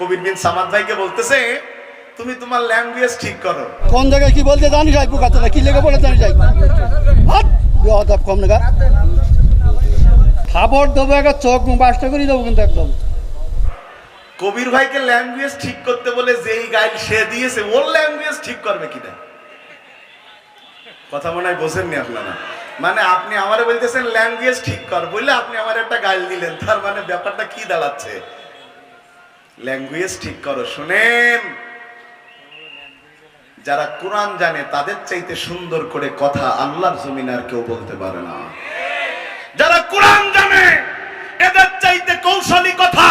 কবির বিন সামাদ ভাইকে বলতেছে তুমি তোমার ল্যাঙ্গুয়েজ ঠিক করো। কোন জায়গায় কি বলতে জানি যাই না কি লেগে বলে জানি যাই হাট বেহাদাব কম নাগা খাবার দেবো একটা চোখ বাসটা করে দেবো কিন্তু একদম। কবির ভাইকে ল্যাঙ্গুয়েজ ঠিক করতে বলে যেই গাইড সে দিয়েছে ওর ল্যাঙ্গুয়েজ ঠিক করবে কিনা? কথা মনে হয় বোঝেননি আপনারা। মানে আপনি আমারে বলতেছেন ল্যাঙ্গুয়েজ ঠিক কর। বললে আপনি আমার একটা গাইল দিলেন তার মানে ব্যাপারটা কি দাঁড়াচ্ছে? ল্যাঙ্গুয়েজ ঠিক করো, শুনেন। যারা কোরআন জানে, তাদের চাইতে সুন্দর করে কথা আল্লাহর জমিন আর কেউ বলতে পারে না। যারা কোরআন জানে, এদের চাইতে কৌশলী কথা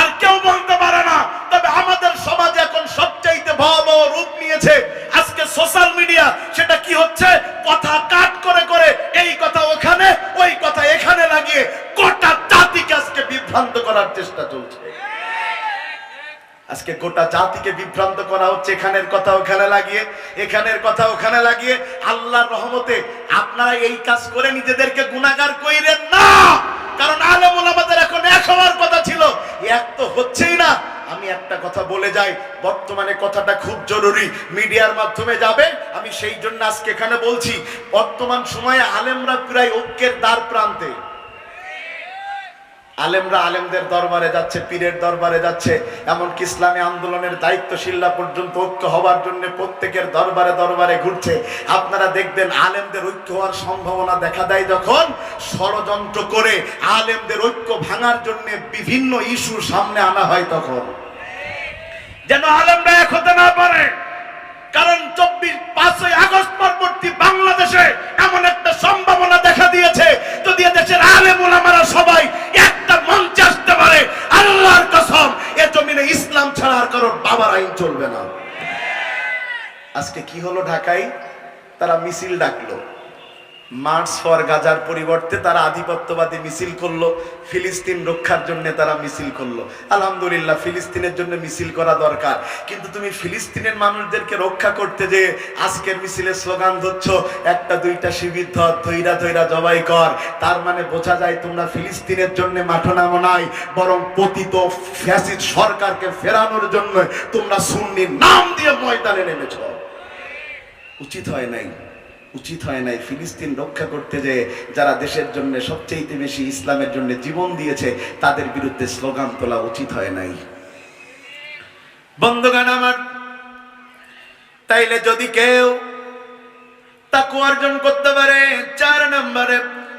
আর কেউ বলতে পারে না। তবে আমাদের সমাজে এখন সবচাইতে ভয়াবহ রূপ নিয়েছে। আজকে সোশ্যাল মিডিয়া সেটা কি হচ্ছে? কথা কাট করে করে এই কথা ওখানে, ওই কথা এখানে লাগিয়ে গোটা জাতিকে আজকে বিভ্রান্ত করার চেষ্টা চলছে। আজকে গোটা জাতিকে বিভ্রান্ত করা হচ্ছে। এখানের কথা ওখানে লাগিয়ে, এখানের কথা ওখানে লাগিয়ে। আল্লাহর রহমতে আপনারা এই কাজ করে নিজেদেরকে গুণাগার কইরেন না। কারণ আলেমুল আমাদের এখন এক হওয়ার কথা ছিল। এক তো হচ্ছেই না। আমি একটা কথা বলে যাই, বর্তমানে কথাটা খুব জরুরি। মিডিয়ার মাধ্যমে যাবে। আমি সেই জন্য আজকে এখানে বলছি, বর্তমান সময়ে আলেমরা প্রায় ঐক্যের দ্বার প্রান্তে। আলেমরা আলেমদের দরবারে যাচ্ছে, পীরের দরবারে যাচ্ছে, এমনকি ইসলামী আন্দোলনের দায়িত্বশীলরা পর্যন্ত ঐক্য হওয়ার জন্য প্রত্যেকের দরবারে দরবারে ঘুরছে। আপনারা দেখবেন আলেমদের ঐক্য হওয়ার সম্ভাবনা দেখা দেয় যখন ষড়যন্ত্র করে আলেমদের ঐক্য ভাঙার জন্য বিভিন্ন ইস্যু সামনে আনা হয় তখন। যেন আলেমরা এক হতে না পারে। কারণ চব্বিশ, পাঁচই আগস্ট পরবর্তী বাংলাদেশে এমন একটা সম্ভাবনা দেখা দিয়েছে। যদি দেশের আলে মোলামারা সবাই একটা মঞ্চে আসতে পারে, আল্লাহর কসম, এ জমিনে ইসলাম ছাড়ার কারণ বাবার আইন চলবে না। আজকে কি হলো ঢাকায়? তারা মিছিল ডাকলো। মার্চ ফর গাজার পরিবর্তে তারা আধিপত্যবাদী মিছিল করল, ফিলিস্তিন রক্ষার জন্য তারা মিছিল করল। আলহামদুলিল্লাহ, ফিলিস্তিনের জন্য মিছিল করা দরকার। কিন্তু তুমি ফিলিস্তিনের মানুষদেরকে রক্ষা করতে যে আজকের মিছিলে স্লোগান ধরছ, একটা দুইটা শিবির ধর, ধৈরা ধৈরা জবাই কর। তার মানে বোঝা যায় তোমরা ফিলিস্তিনের জন্য মাঠো নামো নাই, বরং পতিত ফ্যাসিড সরকারকে ফেরানোর জন্য তোমরা সুন্নির নাম দিয়ে ময়দানে নেমেছ। উচিত হয় নাই। উচিত হয় নাই। ফিলিস্তিন রক্ষা করতে যে যারা দেশের জন্য সবচেয়ে বেশি ইসলামের জন্য জীবন দিয়েছে, তাদের বিরুদ্ধে স্লোগান তোলা উচিত হয় নাই। বন্ধুগান আমার, তাইলে যদি কেউ তাকু অর্জন করতে পারে, চার নম্বরে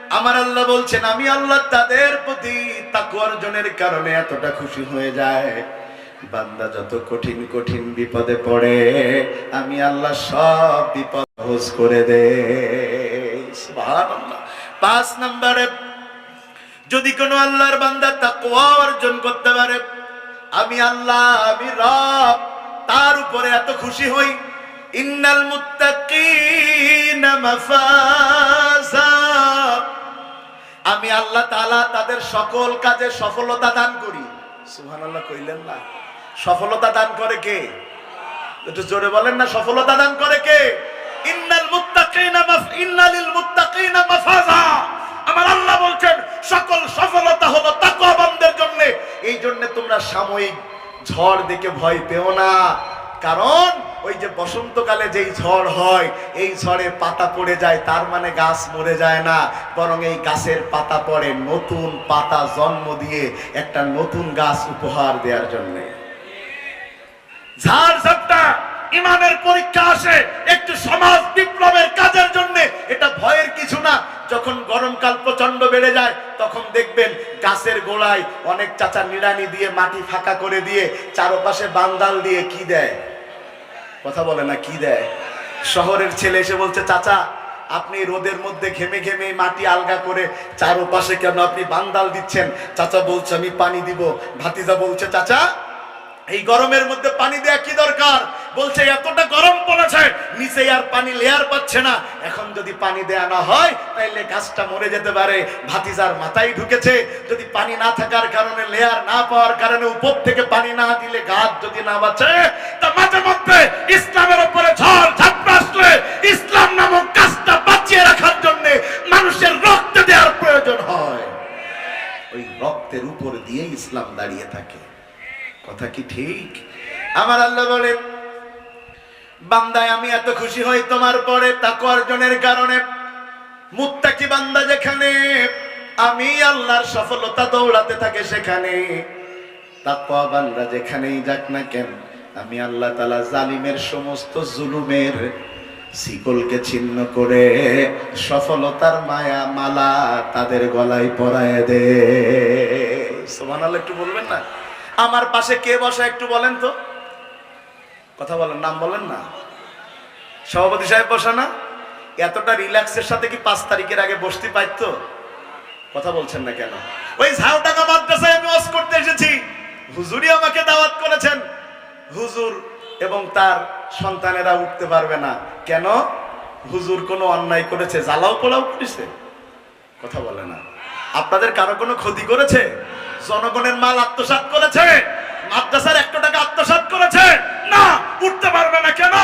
আমার আল্লাহ বলছেন, আমি আল্লাহ তাদের প্রতি তাকু অর্জনের কারণে এতটা খুশি হয়ে যায়। বান্দা যত কঠিন কঠিন বিপদে পড়ে, আমি আল্লাহ সব বিপদ সহজ করে দে পাঁচ নম্বরে, যদি কোনো আল্লাহর বান্দা তাকওয়া অর্জন করতে পারে, আমি আল্লাহ, আমি রব, তার উপরে এত খুশি হই। ইন্নাল মুত্তাকিনা মাফাজা। আমি আল্লাহ তাআলা তাদের সকল কাজে সফলতা দান করি। সুবহানাল্লাহ কইলেন না? সফলতা দান করে কে? একটু জোরে বলেন না, সফলতা দান করে কে? ইন্নাল মুত্তাকিনা ইন্নালিল মুত্তাকিনা সকল সফলতা হলো এই জন্য তোমরা সাময়িক ঝড় দেখে ভয় না। কারণ ওই যে বসন্তকালে যেই ঝড় হয়, এই ঝড়ে পাতা পড়ে যায়, তার মানে গাছ মরে যায় না। বরং এই গাছের পাতা পড়ে নতুন পাতা জন্ম দিয়ে একটা নতুন গাছ উপহার দেওয়ার জন্যে। ঝাড় ইমানের পরীক্ষা আসে, একটু সমাজ বিপ্লবের কাজের জন্য। এটা ভয়ের কিছু না। যখন গরমকাল প্রচণ্ড বেড়ে যায়, তখন দেখবেন গাছের গোড়ায় অনেক চাচা নিড়ানি দিয়ে মাটি ফাঁকা করে দিয়ে চারপাশে বান্দাল দিয়ে কি দেয়? কথা বলে না, কি দেয়? শহরের ছেলে এসে বলছে, চাচা, আপনি রোদের মধ্যে ঘেমে ঘেমে মাটি আলগা করে চারপাশে কেন আপনি বান্দাল দিচ্ছেন? চাচা বলছে, আমি পানি দিব। ভাতিজা বলছে, চাচা এই গরমের মধ্যে পানি দেয়া কি দরকার? বলছে, এতটা গরম পড়েছে, নিচে আর পানি লেয়ার পাচ্ছে না। এখন যদি পানি দেয়া না হয়, তাইলে গাছটা মরে যেতে পারে। ভাতিজার মাথায় ঢুকেছে, যদি পানি না থাকার কারণে, লেয়ার না পাওয়ার কারণে উপর থেকে পানি না দিলে গাছ যদি না বাঁচে, তা মাঝে মধ্যে ইসলামের উপরে ঝড়, ঝাপটা আসলে ইসলাম নামক গাছটা বাঁচিয়ে রাখার জন্য মানুষের রক্ত দেওয়ার প্রয়োজন হয়। ওই রক্তের উপর দিয়ে ইসলাম দাঁড়িয়ে থাকে। কথা কি ঠিক? আমার আল্লাহ বলেন, বান্দায় আমি এত খুশি হই তোমার পরে তাকু অর্জনের কারণে। মুত্তাকি বান্দা যেখানে, আমি আল্লাহর সফলতা দৌড়াতে থাকে সেখানে। তাকওয়া বান্দা যেখানেই যাক না কেন, আমি আল্লাহ তাআলা জালিমের সমস্ত জুলুমের শিকলকে ছিন্ন করে সফলতার মায়া মালা তাদের গলায় পরায় দে। সুবহানাল্লাহ, একটু বলবেন না? আমার পাশে কে বসা একটু বলেন তো? কথা বলেন, নাম বলেন না। সভাপতি সাহেব বসা না? এতটা রিল্যাক্সের সাথে কি পাঁচ তারিখের আগে বসতে পারতো? কথা বলছেন না কেন? ওই ঝাউ টাকা মাদ্রাসায় আমি ওয়াজ করতে এসেছি। হুজুরই আমাকে দাওয়াত করেছেন। হুজুর এবং তার সন্তানেরা উঠতে পারবে না। কেন? হুজুর কোনো অন্যায় করেছে, জ্বালাও পোলাও করেছে। কথা বলে না। আপনাদের কারও কোনো ক্ষতি করেছে? জনগণের মাল আত্মসাৎ করেছে। মাদ্রাসার একটা টাকা আত্মসাৎ করেছে। না, উঠতে পারবে না কেন?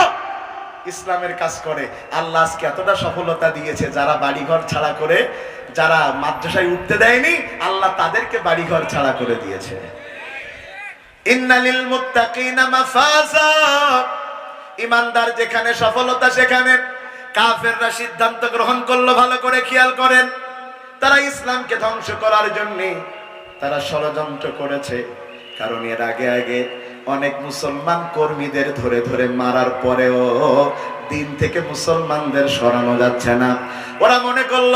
ইসলামের কাজ করে। আল্লাহ আজকে এতটা সফলতা দিয়েছে, যারা বাড়িঘর ছাড়া করে, যারা মাদ্রাসায় উঠতে দেয়নি, আল্লাহ তাদেরকে বাড়িঘর ছাড়া করে দিয়েছে। ইন্নালিল ইমানদার যেখানে সফলতা সেখানে। কাফেররা সিদ্ধান্ত গ্রহণ করল, ভালো করে খেয়াল করেন। তারা ইসলামকে ধ্বংস করার জন্য তারা ষড়যন্ত্র করেছে, কারণ এর আগে আগে অনেক মুসলমান কর্মীদের ধরে ধরে মারার পরেও দিন থেকে মুসলমানদের সরানো যাচ্ছে না। ওরা মনে করল,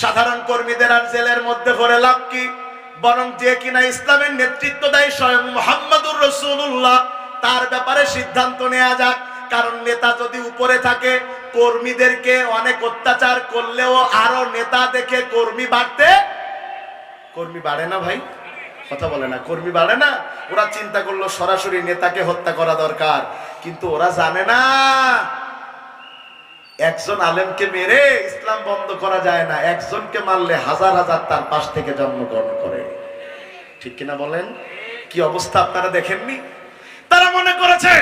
সাধারণ কর্মীদের আর জেলের মধ্যে ভরে লাভ কি? বরং যে কিনা ইসলামের নেতৃত্ব দেয় স্বয়ং মোহাম্মদুর রসুল্লাহ তার ব্যাপারে সিদ্ধান্ত নেওয়া যাক। কারণ নেতা যদি উপরে থাকে, কর্মীদেরকে অনেক অত্যাচার করলেও আরও নেতা দেখে কর্মী বাড়তে কর্মী বাড়ে না ভাই? কথা বলে না। কর্মী বাড়ে না? ওরা চিন্তা করল সরাসরি নেতাকে হত্যা করা দরকার। কিন্তু ওরা জানে না, একজন আলেমকে মেরে ইসলাম বন্ধ করা যায় না। একজনকে মারলে হাজার হাজার তার পাশ থেকে জন্মগ্রহণ করে। ঠিক কিনা বলেন? কি অবস্থা আপনারা দেখেননি? তারা মনে করেছে,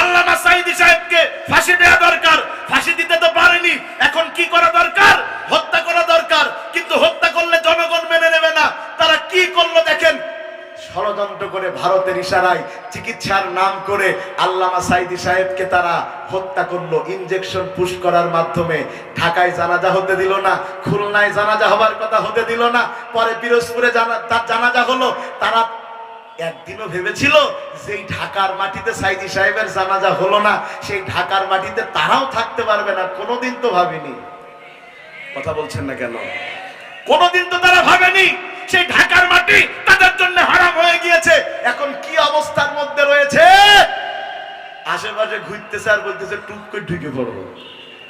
আল্লামা সাইদি সাহেবকে ফাঁসি দেওয়া দরকার ফাঁসি দিতে তো পারেনি এখন কি করা দরকার হত্যা করা দরকার কিন্তু হত্যা করলে জনগণ মেনে নেবে না তারা কি করল দেখেন ষড়যন্ত্র করে ভারতের ইশারায় চিকিৎসার নাম করে আল্লামা সাইদি সাহেবকে তারা হত্যা করল ইনজেকশন পুশ করার মাধ্যমে। ঢাকায় জানাজা হতে দিল না, খুলনায় জানাজা হবার কথা হতে দিল না, পরে পিরোজপুরে তার জানাজা হলো। তারা একদিনও ভেবেছিল যেই ঢাকার মাটিতে সাইদি সাহেবের জানাজা হলো না, সেই ঢাকার মাটিতে তারাও থাকতে পারবে না, কোনোদিন তো ভাবিনি। কথা বলছেন না কেন? কোনোদিন তো তারা ভাবেনি। সেই ঢাকার মাটি, তাদের জন্য হারাম হয়ে গিয়েছে। এখন কি অবস্থার মধ্যে রয়েছে? আশেপাশে ঘুরতেছে আর বলতেছে টুক করে ঢুকে পড়ব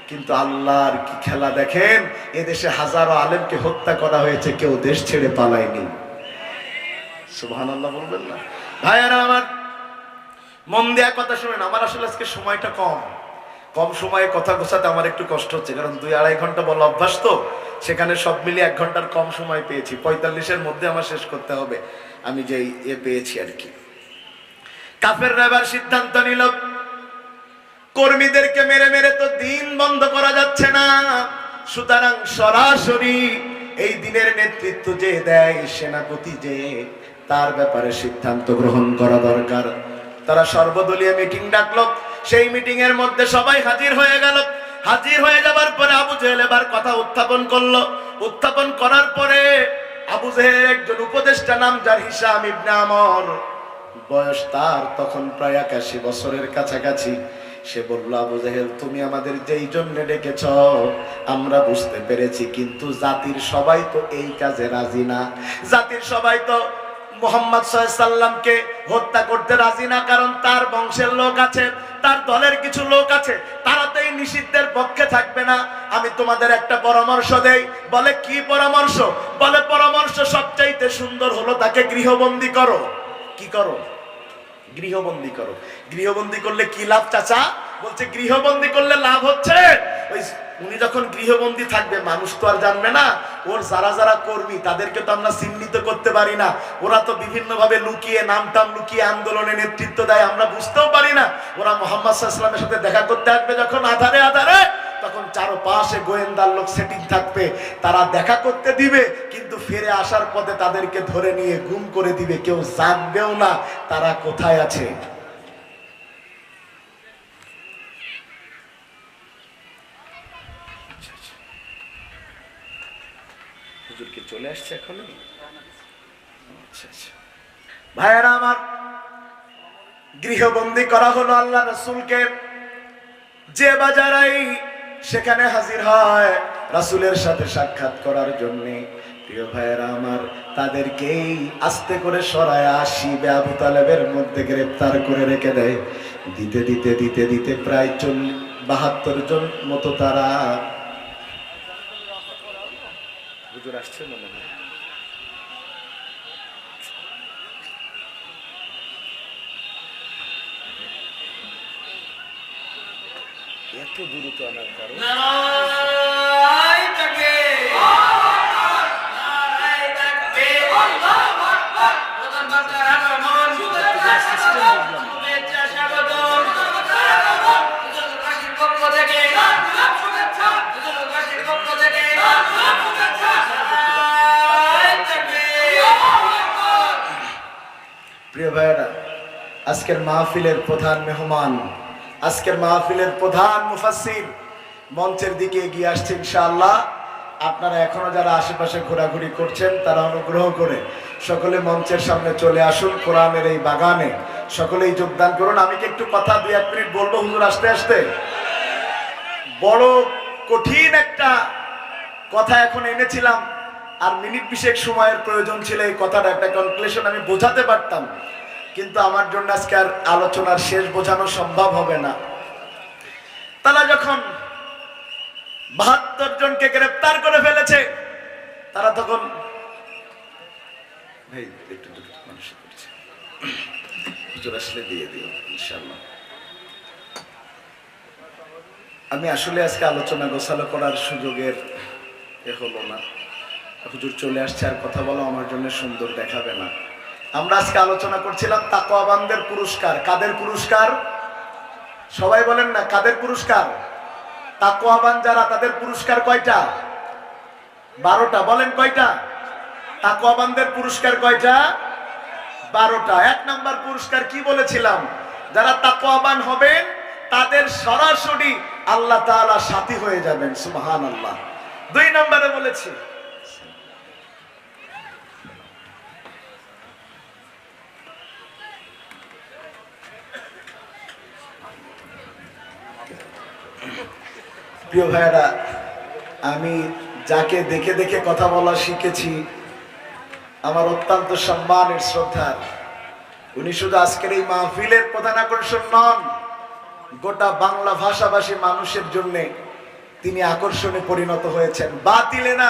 কিন্তু আল্লাহর কি খেলা দেখেন? এদেশে হাজারো আলেমকে হত্যা করা হয়েছে, কেউ দেশ ছেড়ে পালায়নি। সুবহান আল্লাহ বলবেন না। ভাইয়ারা আমার, মন দেয়া কথা শুনেন, আমার আসলে আজকে সময়টা কম। কম সময়ে কথা গোছাতে আমার একটু কষ্ট হচ্ছে, কারণ দুই আড়াই ঘণ্টা বলা অভ্যাস তো। সেখানে সব মিলিয়ে এক ঘণ্টার কম সময় পেয়েছি। পঁয়তাল্লিশের মধ্যে আমার শেষ করতে হবে। আমি যে এ পেয়েছি আর কি। কাফের এবার সিদ্ধান্ত নিল, কর্মীদেরকে মেরে মেরে তো দিন বন্ধ করা যাচ্ছে না। সুতরাং সরাসরি এই দিনের নেতৃত্ব যে দেয় সেনাপতি যে, তার ব্যাপারে সিদ্ধান্ত গ্রহণ করা দরকার। তারা সর্বদলীয় মিটিং ডাকলো। সেই মিটিং এর মধ্যে সবাই হাজির হয়ে গেল। হাজির হয়ে যাবার পরে আবু জেহেল এবার কথা উত্থাপন করল। উত্থাপন করার পরে আবু জেহেল একজন উপদেষ্টা নাম যার হিসাম ইবনে আমর। বয়স তার তখন প্রায় একাশি বছরের কাছাকাছি। সে বলল, আবু জাহেল, তুমি আমাদের যেই জন্য ডেকেছ, আমরা বুঝতে পেরেছি, কিন্তু জাতির সবাই তো এই কাজে রাজি না। জাতির সবাই তো মোহাম্মদ সাল্লামকে হত্যা করতে রাজি না, কারণ তার বংশের লোক আছে, তার দলের কিছু লোক আছে, তারা নিষিদ্ধের পক্ষে থাকবে না। আমি তোমাদের একটা পরামর্শ দেই। বলে কি পরামর্শ? বলে পরামর্শ সবচাইতে সুন্দর হলো তাকে গৃহবন্দী করো। কি করো? গৃহবন্দী করো। গৃহবন্দী করলে কি লাভ, চাচা? বলছে, গৃহবন্দী করলে লাভ হচ্ছে। ওই উনি যখন গৃহবন্দী থাকবে, মানুষ তো আর জানবে না। ওর যারা যারা কর্মী, তাদেরকে তো আমরা চিহ্নিত করতে পারি না। ওরা তো বিভিন্ন ভাবে লুকিয়ে নাম টাম লুকিয়ে আন্দোলনে নেতৃত্ব দেয়, আমরা বুঝতেও পারি না। ওরা মোহাম্মদ সাল্লামের সাথে দেখা করতে আসবে যখন আধারে আধারে। তখন চারপাশে গোয়েন্দার লোক সেটিং থাকবে। তারা দেখা করতে দিবে কিন্তু ফিরে আসার পথে তাদেরকে ধরে নিয়ে গুম করে দিবে। কেউ জানবেও না তারা কোথায় আছে। চলে আসছে এখনও? আচ্ছা আচ্ছা। ভাইয়েরা আমার গৃহবন্দী করা হলো আল্লাহ রসুলকে। যে বাজারাই সেখানে হাজির হয় রাসুলের সাথে সাক্ষাৎ করার জন্যে। প্রিয় ভাইয়েরা আমার, তাদেরকেই আস্তে করে সরায় আসি আবু তালেবের মধ্যে গ্রেপ্তার করে রেখে দেয়। দিতে দিতে দিতে দিতে প্রায় চল্লিশ বাহাত্তর জন মতো তারা আসছে মনে হয়। পক্ষ থেকে নারায় তাকবীর! প্রিয় ভাইয়েরা আজকের মাহফিলের প্রধান মেহমান আজকের মাহফিলের প্রধান মুফাসির মঞ্চের দিকে এগিয়ে আসছে ইনশাআল্লাহ। আপনারা এখনও যারা আশেপাশে ঘোরাঘুরি করছেন, তারা অনুগ্রহ করে সকলে মঞ্চের সামনে চলে আসুন, কোরআনের এই বাগানে। সকলেই যোগদান করুন। আমি কি একটু কথা দুই, এক মিনিট বলব? হুজুর, আসতে আসতে। বড় কঠিন একটা কথা এখন এনেছিলাম, আর মিনিট বিশেক সময়ের প্রয়োজন ছিল এই কথাটা একটা কনক্লুশন আমি বোঝাতে পারতাম। কিন্তু আমার জন্য আজকে আর আলোচনার শেষ বোঝানো সম্ভব হবে না। তারা যখন বাহাত্তর জনকে গ্রেপ্তার করে ফেলেছে, তারা তখন আমি আসলে আজকে আলোচনা গোছালো করার সুযোগের এ হলো না। হুজুর চলে আসছে আর কথা বলা আমার জন্য সুন্দর দেখাবে না। আমরা আজকে আলোচনা করছিলাম তাকওয়াবানদের পুরস্কার। কাদের পুরস্কার? সবাই বলেন না, কাদের পুরস্কার? তাকওয়াবান যারা, তাদের পুরস্কার কয়টা? বারোটা। বলেন কয়টা? তাকওয়াবানদের পুরস্কার কয়টা? বারোটা। এক নাম্বার পুরস্কার কি বলেছিলাম? যারা তাকওয়াবান হবেন, তাদের সরাসরি আল্লাহ তাআলা সাথী হয়ে যাবেন সুবহান আল্লাহ দুই নম্বরে বলেছি প্রিয় ভাইয়েরা, আমি যাকে দেখে দেখে কথা বলা শিখেছি, আমার অত্যন্ত সম্মানের শ্রদ্ধার উনি শুধু আজকের এই মাহফিলের প্রধান আকর্ষণ নন, গোটা বাংলা ভাষাভাষী মানুষের জন্য তিনি আকর্ষণে পরিণত হয়েছেন। বাতিলে না,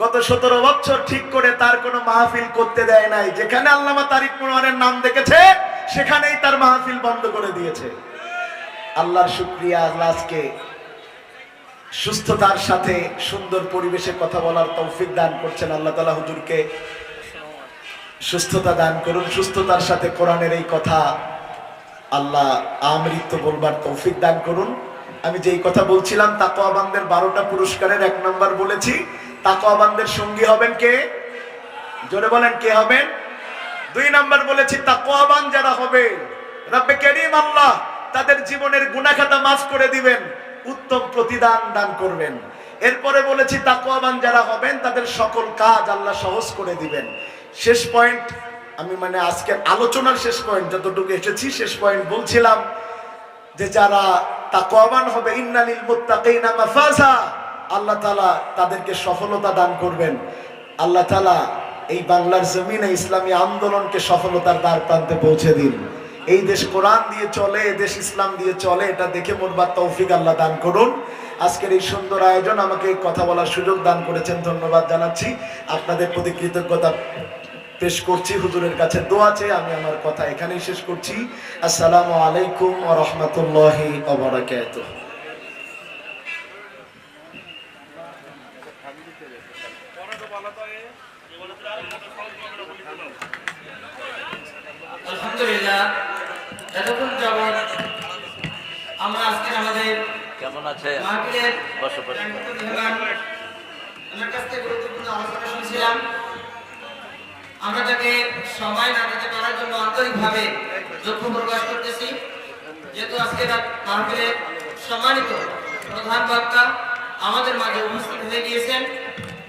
গত সতেরো বছর ঠিক করে তার কোনো মাহফিল করতে দেয় নাই, যেখানে আল্লামা তারিক কুমারের নাম দেখেছে, সেখানেই তার মাহফিল বন্ধ করে দিয়েছে। আল্লাহর শুক্রিয়া আজকে সুস্থতার সাথে সুন্দর পরিবেশে কথা বলার তৌফিক দান করছেন আল্লাহ তালা হুজুরকে। সুস্থতা দান করুন, সুস্থতার সাথে কোরআনের এই কথা আল্লাহ আমৃত্য বলবার তৌফিক দান করুন। আমি যেই কথা বলছিলাম তাকোয়াবানদের বারোটা পুরস্কারের এক নম্বর বলেছি। তাকোয়াবানদের সঙ্গী হবেন কে? জোরে বলেন, কে হবেন? দুই নম্বর বলেছি, তাকওয়াবান যারা হবে রব্বে করিম আল্লাহ, তাদের জীবনের গুনাখাতা মাফ করে দিবেন। উত্তম প্রতিদান দান করবেন। এরপরে বলেছি, তাকওয়াবান যারা হবেন, তাদের সকল কাজ আল্লাহ সহজ করে দিবেন। শেষ পয়েন্ট, আমি মানে আজকের আলোচনার শেষ পয়েন্ট, যতটুকু এসেছি, শেষ পয়েন্ট বলছিলাম যে যারা তাকওয়াবান হবে, ইন্নালিল মুত্তাকিনা মাফাজা, আল্লাহ তাআলা তাদেরকে সফলতা দান করবেন। আল্লাহ তাআলা এই বাংলার জমিনে ইসলামী আন্দোলনকে সফলতার দ্বার প্রান্তে পৌঁছে দিন। এই দেশ কোরআন দিয়ে চলে দেশ ইসলাম দিয়ে চলে, এটা দেখে মোরবার তৌফিক আল্লাহ দান করুন। আজকের এই সুন্দর আয়োজন আমাকে কথা বলার সুযোগ দান করেছেন, ধন্যবাদ জানাচ্ছি। আপনাদের প্রতি কৃতজ্ঞতা পেশ করছি, হুজুরের কাছে দোয়া চেয়ে আমি আমার কথা এখানেই শেষ করছি। আসসালামু আলাইকুম ওয়া রাহমাতুল্লাহি আলহামদুলিল্লাহ এতক্ষণ যাবৎ আমরা আজকে আমাদের কেমন আছে? মাহফিলের ওনার কাছ থেকে গুরুত্বপূর্ণ আলোচনা শুনছিলাম। আমরা তাকে সময় না দিতে পারার জন্য আন্তরিকভাবে দুঃখ প্রকাশ করতেছি। যেহেতু আজকে মাহফিলে সম্মানিত প্রধান বক্তা আমাদের মাঝে উপস্থিত হয়ে গিয়েছেন।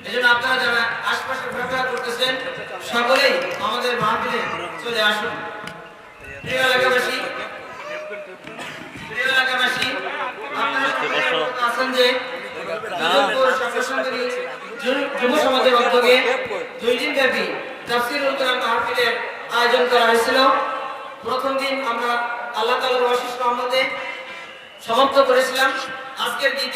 এজন্য আপনারা যারা আশপাশে ঘোরাফেরা করতেছেন, সকলেই আমাদের মাহফিলে চলে আসুন। প্রিয় এলাকাবাসী প্রিয় এলাকাবাসী, আপনারা আছেন যে দুই দিন আয়োজন করা হয়েছিল। প্রথম দিন আমরা আল্লাহ রহমতে সমাপ্ত করেছিলাম। আজকের দ্বিতীয়